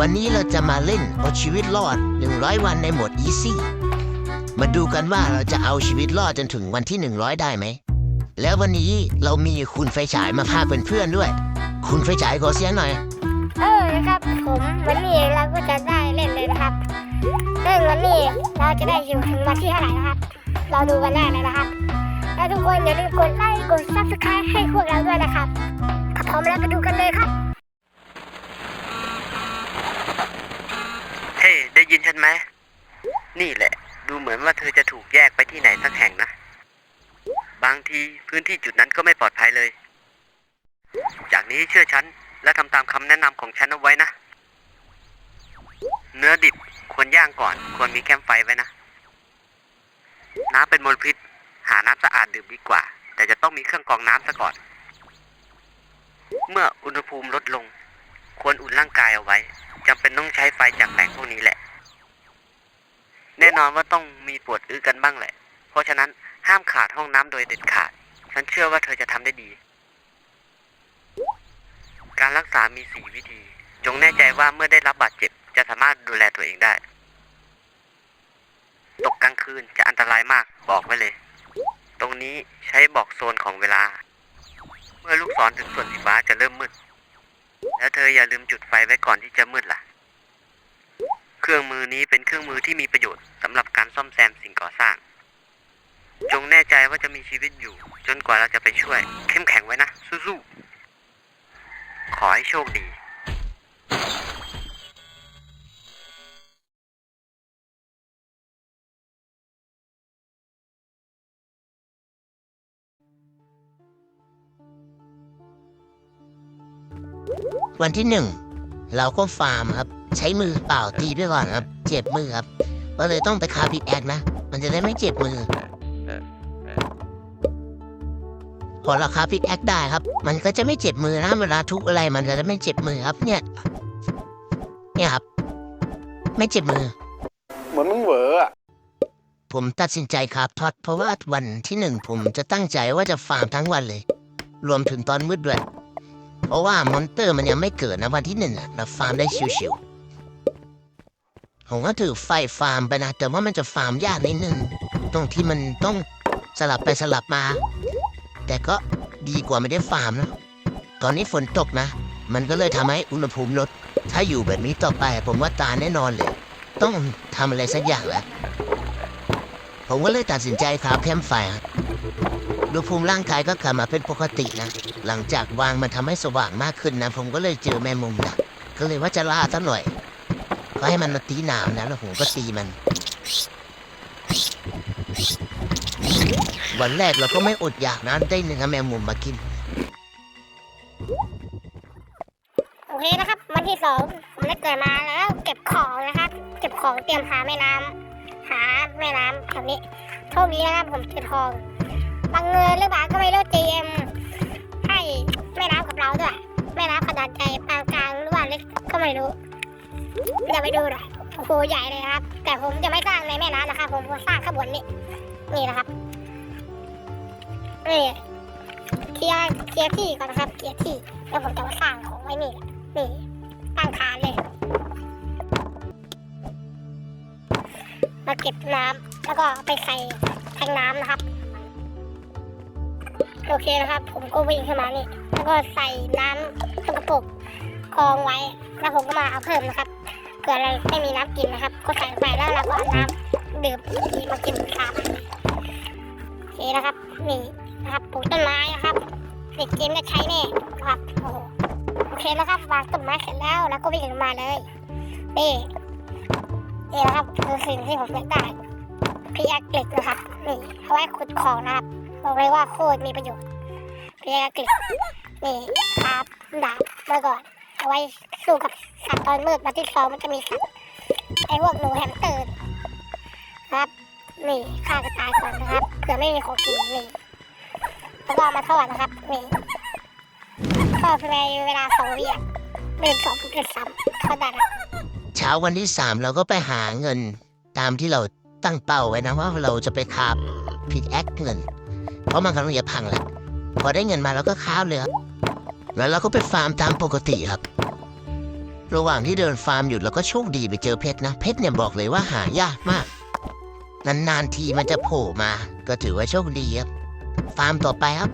วันนี้เราจะมาเล่นเอาชีวิตรอด 100 วันในโหมด Easy มาดูกันว่าเราจะเอาชีวิตรอดจนถึงวันที่ 100 ได้ไหม แล้ววันนี้เรามีคุณไฟฉายมาพาเป็นเพื่อนด้วย คุณไฟฉายขอเสียงหน่อย เออครับผมวันนี้เราก็จะได้เล่นเลยนะครับซึ่งวันนี้เราจะได้อยู่ถึงวันที่เท่าไหร่นะครับ เราดูกันได้เลยนะครับ แล้วทุกคนอย่าลืมกดไลค์กดซับสไครต์ให้พวกเราด้วยนะครับถ้าพร้อมแล้วไปดูกันเลยครับ ได้ยินฉันไหม นี่แหละ ดูเหมือนว่าเธอจะถูกแยกไปที่ไหนสักแห่งนะ บางทีพื้นที่จุดนั้นก็ไม่ปลอดภัยเลย จากนี้เชื่อฉัน และทำตามคำแนะนำของฉันเอาไว้นะ เนื้อดิบควรย่างก่อน ควรมีแคมไฟไว้นะ น้ำเป็นมลพิษ หาน้ำสะอาดดื่มดีกว่า แต่จะต้องมีเครื่องกรองน้ำซะก่อน เมื่ออุณหภูมิลดลง ควรอุ่นร่างกายเอาไว้จำเป็นต้องใช้ไฟจากแสงพวกนี้แหละ แน่นอนว่าต้องมีปวดอื้อกันบ้างแหละ เพราะฉะนั้นห้ามขาดห้องน้ำโดยเด็ดขาด ฉันเชื่อว่าเธอจะทำได้ดี การรักษามีสี่วิธี จงแน่ใจว่าเมื่อได้รับบาดเจ็บ จะสามารถดูแลตัวเองได้ ตกกลางคืนจะอันตรายมากบอกไว้เลย ตรงนี้ใช้บอกโซนของเวลา เมื่อลูกศรถึงส่วนสีฟ้าจะเริ่มมืด แล้วเธออย่าลืมจุดไฟไว้ก่อนที่จะมืดล่ะ เครื่องมือนี้เป็นเครื่องมือที่มีประโยชน์สำหรับการซ่อมแซมสิ่งก่อสร้าง จงแน่ใจว่าจะมีชีวิตอยู่ จนกว่าเราจะไปช่วย เข้มแข็งไว้นะ สู้ๆ ขอให้โชคดีวันที่หนึ่งเราก็ฟาร์มครับ ใช้มือเปล่าตีไปก่อนครับ เจ็บมือครับ ก็เลยต้องไปคาพิกแอกนะ มันจะได้ไม่เจ็บมือ พอเราคาพิกแอกได้ครับ มันก็จะไม่เจ็บมือนะเวลาทุบอะไรมันจะไม่เจ็บมือครับ เนี่ย เนี่ยครับ ไม่เจ็บมือ เหมือนมึงเหวออะผมตัดสินใจครับทอดเพราะว่าวันที่หนึ่งผมจะตั้งใจว่าจะฟาร์มทั้งวันเลย รวมถึงตอนมืดด้วย เพราะว่ามอนเตอร์มันยังไม่เกิดนะวันที่หนึ่งอะเราฟาร์มได้ชิวๆ ผมก็ถือไฟฟาร์มไปนะ แต่ว่ามันจะฟาร์มยากนิดนึง ตรงที่มันต้องสลับไปสลับมา แต่ก็ดีกว่าไม่ได้ฟาร์มนะ ตอนนี้ฝนตกนะ มันก็เลยทำให้อุณหภูมิลด ถ้าอยู่แบบนี้ต่อไปผมว่าตายแน่นอนเลย ต้องทำอะไรสักอย่างแล้ว ผมก็เลยตัดสินใจครับแคมป์ไฟดูภูมิร่างกายก็กลับมาเป็นปกตินะ หลังจากวางมันทำให้สว่างมากขึ้นนะ ผมก็เลยเจอแมงมุมนะก็เลยว่าจะล่าซะหน่อย ก็ให้มันมาตีหนามนะแล้วผมก็ตีมัน วันแรกเราก็ไม่อดอยากนะได้เนื้อแมงมุมมากิน โอเคนะครับวันที่สองผมได้เกิดมาแล้วเก็บของนะครับ เก็บของเตรียมหาแม่น้ำหาแม่น้ำแถวนี้โชคดีนะครับผมเจอทองบังเอิญหรือเปล่าก็ไม่รู้เตรียมให้แม่น้ำกับเราด้วยแม่น้ำขนาดใหญ่ปานกลางหรือว่าเล็กก็ไม่รู้ เดี๋ยวไปดูหน่อยโอ้โหใหญ่เลยครับ แต่ผมจะไม่สร้างในแม่น้ำนะครับ ผมจะสร้างข้างบนนี่นี่นะครับนี่เคลียร์เคลียร์ที่ก่อนนะครับเคลียร์ที่แล้วผมจะมาสร้างของไว้นี่นี่ตั้งคานเลยมาเก็บน้ำแล้วก็ไปใส่แทงน้ำนะครับโอเคนะครับ ผมก็วิ่งขึ้นมานี่ แล้วก็ใส่น้ำสกปรกกองไว้ แล้วผมก็มาเอาเพิ่มนะครับ เผื่อเราไม่มีน้ำกินนะครับ ก็ใส่ไปแล้วเราก็เอาน้ำดื่มที่มากินครับโอเคนะครับนี่นะครับปลูกต้นไม้นะครับเด็กเกมก็ใช้แน่ครับโอเคนะครับวางต้นไม้เสร็จแล้วแล้วก็วิ่งลงมาเลยนี่นี่นะครับคือสิ่งที่ผมอยากได้พี่แอคเกล็ดนะครับนี่เอาไว้ขุดของนะครับบอกเลยว่าโคตรมีประโยชน์พี่แอคเกล็ดนี่ครับดาบไว้ก่อน เอาไว้สู้กับสัตว์ตอนมืดวันที่สองมันจะมีสัตว์ไอ้พวกหนูแฮมสเตอร์นะครับนี่ฆ่ากระตายก่อนนะครับเผื่อไม่มีของกินนี่แล้วก็เอามาทอดนะครับนี่ก็ภายในเวลาสองวิอะเดินสองจุดสามเท่านั้นเช้าวันที่สามเราก็ไปหาเงิน ตามที่เราตั้งเป้าไว้นะว่าเราจะไปคาบพิกแอคเงิน เพราะมันกำลังจะพังแหละพอได้เงินมาเราก็ค้าเลยแล้วเราก็ไปฟาร์มตามปกติครับ ระหว่างที่เดินฟาร์มอยู่เราก็โชคดีไปเจอเพชรนะ เพชรเนี่ยบอกเลยว่าหายากมาก นานๆทีมันจะโผล่มา ก็ถือว่าโชคดีครับ ฟาร์มต่อไปครับ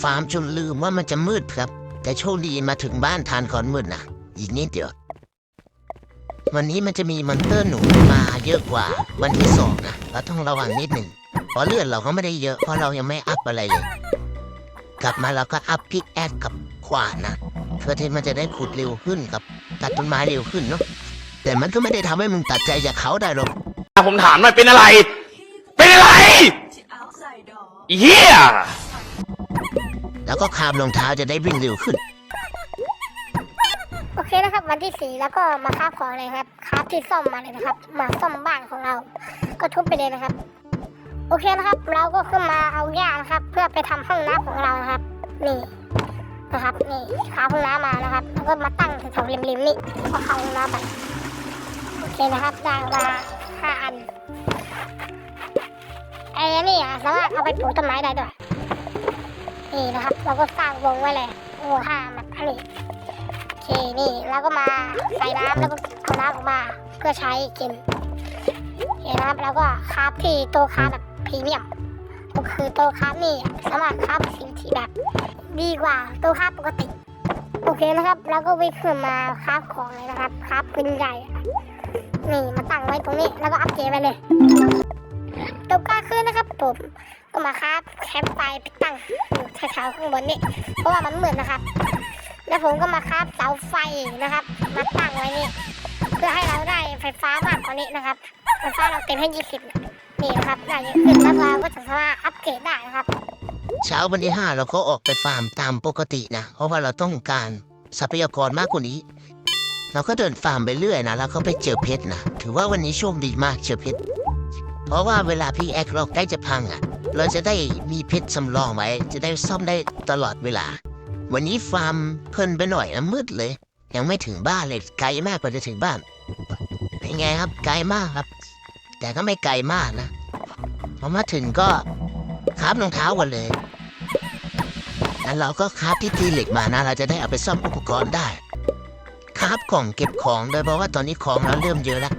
ฟาร์มจนลืมว่ามันจะมืดครับ แต่โชคดีมาถึงบ้านทานก่อนมืดนะอีกนิดเดียว วันนี้มันจะมีมอนเตอร์หนูมาเยอะกว่า วันที่สองนะเราต้องระวังนิดหนึ่งเพราะเลือดเราก็ไม่ได้เยอะเพราะเรายังไม่อัพอะไรเลย กลับมาเราก็อัพพิกแอดกับขวานนะเพื่อที่มันจะได้ขุดเร็วขึ้นกับตัดต้นไม้เร็วขึ้นเนาะแต่มันก็ไม่ได้ทำให้มึงตัดใจจากเขาได้หรอกผมถามหน่อยเป็นอะไร เป็นอะไรอีเฮียแล้วก็คาบรองเท้าจะได้วิ่งเร็วขึ้น โอเคนะครับ วันที่สี่แล้วก็มาคราบของเลยครับคราบที่ซ่อมมาเลยนะครับ มาซ่อมบ้านของเรา ก็ทุบไปเลยนะครับ โอเคนะครับ เราก็ขึ้นมาเอาหญ้านะครับ เพื่อไปทำห้องน้ำของเรานะครับ นี่นะครับนี่คราห้องน้ำมานะครับแล้วก็มาตั้งแถวๆริมๆนี่ก็เข้าห้องน้ำไปโอเคนะครับได้มาห้าอันไอ้นี่อะสามารถเอาไปปลูกต้นไม้ได้ด้วยนี่นะครับ เราก็สร้างวงไว้เลยโอ้ห้าแบบอันนี้โอเคนี่แล้วก็มาใส่น้ำแล้วก็เอาน้ำออกมา เพื่อใช้กินโอเคนะครับแล้วก็คาฟที่โตะคาแบบ พรีเมียมก็คือโตคราฟนี่สามารถคราสิ่งที่แบบดีกว่าโตะคราปกติ โอเคนะครับ แล้วก็วิ่งขึ้นมาคราของเลยนะครับคราปืนใหญ่ นี่มาตั้งไว้ตรงนี้แล้วก็อัปเกรดไปเลยตกกลางคืนนะครับผมก็มาคราแคมป์ไฟไปตั้งอยู่แถวๆข้างบนนี่เพราะว่ามันเหมืดนนะครับ แล้วผมก็มาคราบเสาไฟนะครับ มาตั้งไว้นี่เพื่อให้เราได้ไฟฟ้ามากกว่านี้นะครับไฟฟ้าเราเต็มให้ยี่สิบ นี่นะครับได้เยอะขึ้นแล้วเราก็จะสามารถอัปเกรดได้นะครับ เช้าวันที่ห้าเราก็ออกไปฟาร์มตามปกตินะ เพราะว่าเราต้องการทรัพยากรมากกว่านี้ เราก็เดินฟาร์มไปเรื่อยนะแล้วก็ไปเจอเพชรนะ ถือว่าวันนี้โชคดีมากเจอเพชร เพราะว่าเวลาพี่แอคเราใกล้จะพังอะ เราจะได้มีเพชรสำรองไว้ จะได้ซ่อมได้ตลอดเวลา วันนี้ฟาร์มเพลินไปหน่อยนะมืดเลย ยังไม่ถึงบ้านเลยไกลมากกว่าจะถึงบ้าน เป็นไงครับไกลมากครับ แต่ก็ไม่ไกลมากนะพอมาถึงก็คาบรองเท้ากันเลยแล้วเราก็คาบที่ตีเหล็กมานะ เราจะได้เอาไปซ่อมอุปกรณ์ได้คาบของเก็บของโดยเพราะว่าตอนนี้ของเราเริ่มเยอะแล้ว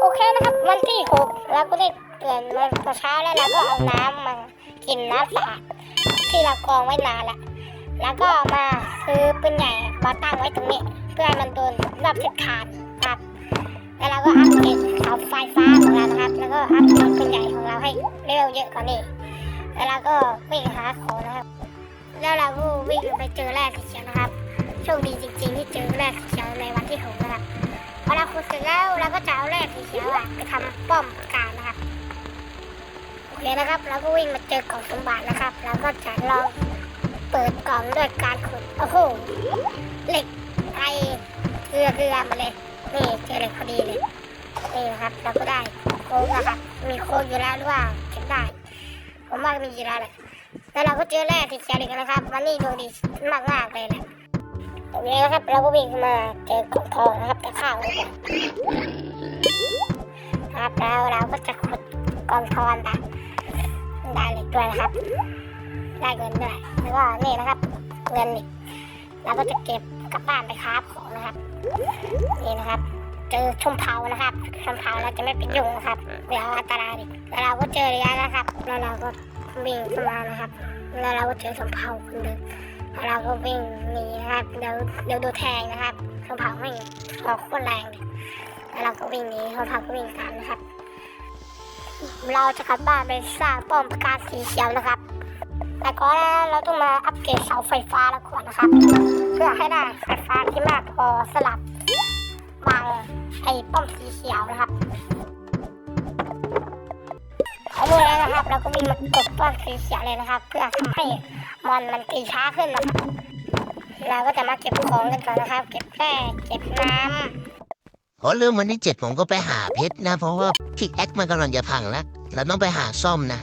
โอเคนะครับวันที่หกเราก็ได้เตือนมาตอนเช้าแล้วเราก็เอาน้ำมากินน้ำสะอาดที่เรากรองไว้นานแล้วแล้วก็มาซื้อปืนใหญ่มาตั้งไว้ตรงนี้ เพื่อให้มันโดนรอบทิศทางครับ แล้วเราก็อัปเกรดเสาไฟฟ้าของเรานะครับ แล้วก็อัปเกรดปืนใหญ่ของเราให้เร็วเยอะกว่านี้แล้วเราก็วิ่งหาของนะครับ แล้วเราก็วิ่งไปเจอแร่สีเขียวนะครับ โชคดีจริงๆที่เจอแร่สีเขียวในวันที่หกนะครับพอเราขุดเสร็จแล้วเราก็จะเอาแร่สีเขียวอะไปทำป้อมกลารนะครับโอเคนะครับ เราก็วิ่งมาเจอกล่องสมบัตินะครับเราก็จะลองเปิดกล่องด้วยการขุด โอ้โห เหล็กไอเกลือเกลือมาเลย นี่เจอเหล็กพอดีเลยนี่นะครับเราก็ได้โค้งนะครับ มีโค้งอยู่แล้วหรือว่าเก็บได้ ผมว่ามีอยู่แล้วแหละแล้วเราก็เจอแร่สีเขียวอีกนะครับวันนี้ดูดีมากมากๆเลยแหละตรงนี้นะครับเราก็วิ่งมาเจอกล่องทองนะครับแต่ข้าวเลยนะครับแล้วเราก็จะขุดกองทองนะได้เหล็กด้วยนะครับ ได้เงินด้วยแล้วก็นี่นะครับเงินอีกเราก็จะเก็บกลับบ้านไปค้าของนะครับ นี่นะครับเจอชมเผานะครับชมเผาเราจะไม่เป็นยุงนะครับเดี๋ยวอันตรายอีกแล้วเราก็เจอระยะนะครับ แล้วเราก็วิ่งเข้ามานะครับ แล้วเราก็เจอชมเผาคนหนึ่งเราก็วิ่งหนีนะครับเดี๋ยวเดี๋ยวโดนแทงนะครับเขาเผาไม่ออกโคตรแรงเลยแล้วเราก็วิ่งหนีเขาเผาก็วิ่งตามนะครับ เราจะกลับบ้านไปสร้างป้อมประกาศสีเขียวนะครับ แต่ก่อนเราต้องมาอัปเกรดเสาไฟฟ้าแล้วก่อนนะครับ เพื่อให้ได้ไฟฟ้าที่มากพอสลับบังไอ้ป้อมสีเขียวนะครับเอาด้วยแล้วนะครับเราก็วิ่งมากดป้อมสีเขียวเลยนะครับ เพื่อทำให้มอนมันตีช้าขึ้นนะครับเราก็จะมาเก็บของกันก่อนนะครับ เก็บแร่เก็บน้พอเริ่มวันที่เจ็ดผมก็ไปหาเพชรนะ เพราะว่าพิกแอคมันกำลังจะพังแล้วเราต้องไปหาซ่อมนะ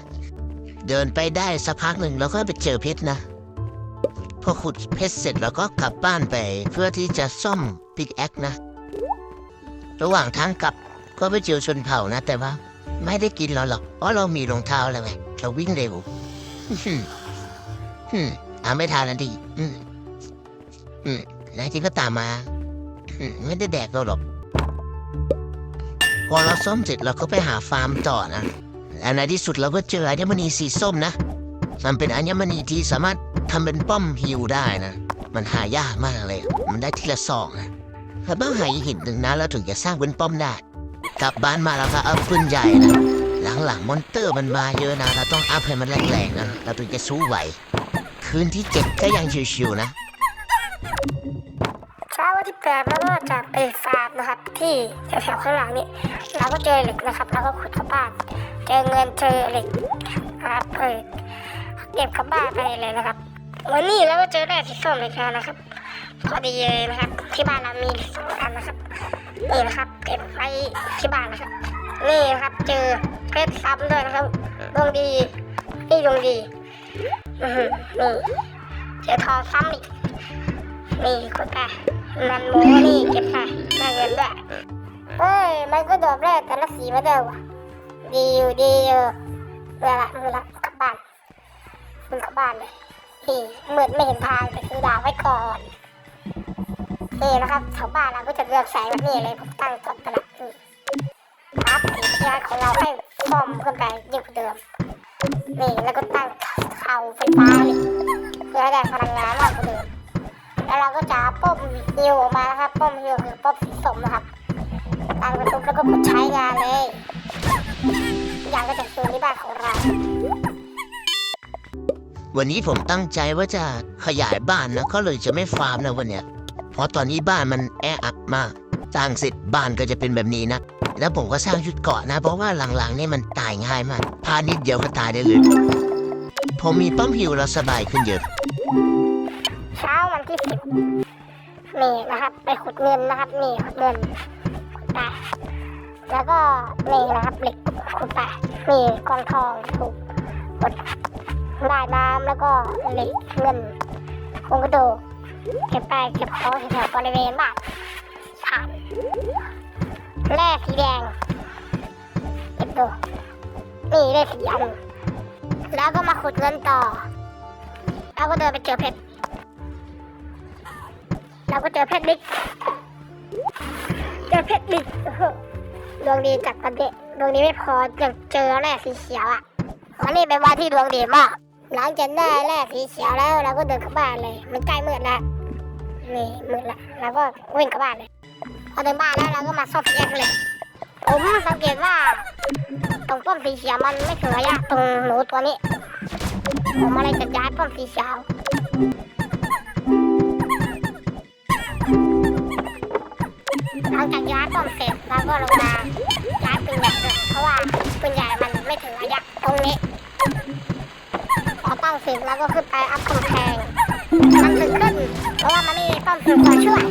เดินไปได้สักพักหนึ่งเราก็ไปเจอเพชรนะ พอขุดเพชรเสร็จเราก็กลับบ้านไป เพื่อที่จะซ่อมพิกแอคนะ ระหว่างทางกลับก็ไปเจอชนเผ่านะ แต่ว่า ไม่ได้กินเราหรอกเพราะเรามีรองเท้าแล้วไงเราวิ่งเร็วอืมอ่าไม่ทานแล้วดีอืมอืมนายที่ก็ตามมาไม่ได้แดกเราหรอก พอเราซ่อมเสร็จเราก็ไปหาฟาร์มต่อนะ และในที่สุดเราก็เจออัญมณีสีส้มนะ มันเป็นอัญมณีที่สามารถทำเป็นป้อมฮิวได้นะ มันหายากมากเลย มันได้ทีละสองนะถ้าต้องหาอีกหินหนึ่งนะแล้วถึงจะสร้างเป็นป้อมได้กลับบ้านมาแล้วก็อัพปืนใหญ่นะหลังๆมอนเตอร์มันมาเยอะนะ เราต้องอัพให้มันแรงๆนะ เราถึงจะสู้ไหว คืนที่เจ็ดก็ยังชิวๆนะเช้าวันที่แปดแล้วก็จะไปฟาร์มนะครับ ที่แถวๆข้างหลังนี่เราก็เจอเหล็กนะครับเราก็ขุดเข้าบ้าน เจอเงินเจอเหล็กนะครับเออเก็บเข้าบ้านไปเลยนะครับ วันนี้เราก็เจอแร่สีส้มอีกแล้วนะครับ พอดีเลยนะครับ ที่บ้านเรามีสองอันนะครับนี่นะครับเก็บไว้ที่บ้านนะครับนี่นะครับเจอเพชรซ้ำด้วยนะครับดวงดีนี่ดวงดีนี่เจอทองซ้ำอีกนี่คุณตามันโมนี่เก็บค่ะได้เงินด้วยเอ้ยมันก็ดอกแรกแต่ละสีมาเดิมว่ะ ดีอยู่ดีอยู่เวลาเวลากลับบ้านมึงกลับบ้านเลยนี่เหมือนไม่เห็นทางแต่คือดาวไว้ก่อนนี่นะครับแถวบ้านเราก็จะเลือกแสงแบบนี้เลยผมตั้งกดกันละนี่ครับสีพยาของเราให้คอมขึ้นไปยิ่งกว่าเดิมนี่แล้วก็ตั้งเข่าไฟฟ้าเลยเพื่อให้ได้พลังงานมากกว่าเดิมแล้วเราก็จะป้อมฮิวออกมานะครับป้อมฮิวคือป้อมสีส้มนะครับตั้งไปปุ๊บแล้วก็กดใช้งานเลย อย่างก็จะซูนที่บ้านของเรา วันนี้ผมตั้งใจว่าจะขยายบ้านนะก็เลยจะไม่ฟาร์มนะวันเนี้ยเพราะตอนนี้บ้านมันแออัดมากสร้างเสร็จบ้านก็จะเป็นแบบนี้นะ แล้วผมก็สร้างชุดเกราะนะ เพราะว่าหลังๆนี่มันตายง่ายมากพานิดเดียวก็ตายได้เลย ผมมีป้อมหิวแล้วสบายขึ้นเยอะเช้าวันที่สิบนี่นะครับ ไปขุดเงินนะครับ นี่ขุดเงินขุดไป แล้วก็นี่นะครับเหล็กขุดไปนี่กองทองถูกกดได้น้ำแล้วก็เหล็กเงินคงกระดูกเก็บไปเก็บของแถวบริเวณบ้านผ่านแร่สีแดงเก็บดูนี่ได้สีอันแล้วก็มาขุดเงินต่อ แล้วก็เดินไปเจอเพชรเราก็เจอเพชรดิกเจอเพชรดิก ดวงดีจัดประเดะดวงดีไม่พอยังเจอแร่สีเขียวอะวันนี้เป็นวันที่ดวงดีมาก หลังจากได้แร่สีเขียวแล้วเราก็เดินเข้าบ้านเลย มันใกล้มืดแล้วนี่มืดละเราก็วิ่งเข้าบ้านเลยพอถึงบ้านแล้วเราก็มาซ่อมแยกเลย ผมสังเกตว่า ตรงป้อมสีเขียวมันไม่ถึงระยะตรงหนูตัวนี้ ผมอะไรจะย้ายป้อมสีเขียว ลังจากย้ายป้อมเสร็จเราก็ลงมาย้ายปืนใหญ่ด้วยเพราะว่าปืนใหญ่มันไม่ถึงระยะตรงนี้พอป้อมเสร็จแล้วก็ขึ้นไปอัพกำแพงมันถึงขึ้น เพราะว่ามันไม่มีป้อมปืนตัวช่วย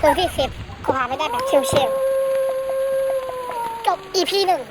ปืนที่สิบกูหาไม่ได้แบบเฉียวๆจบ EP หนึ่ง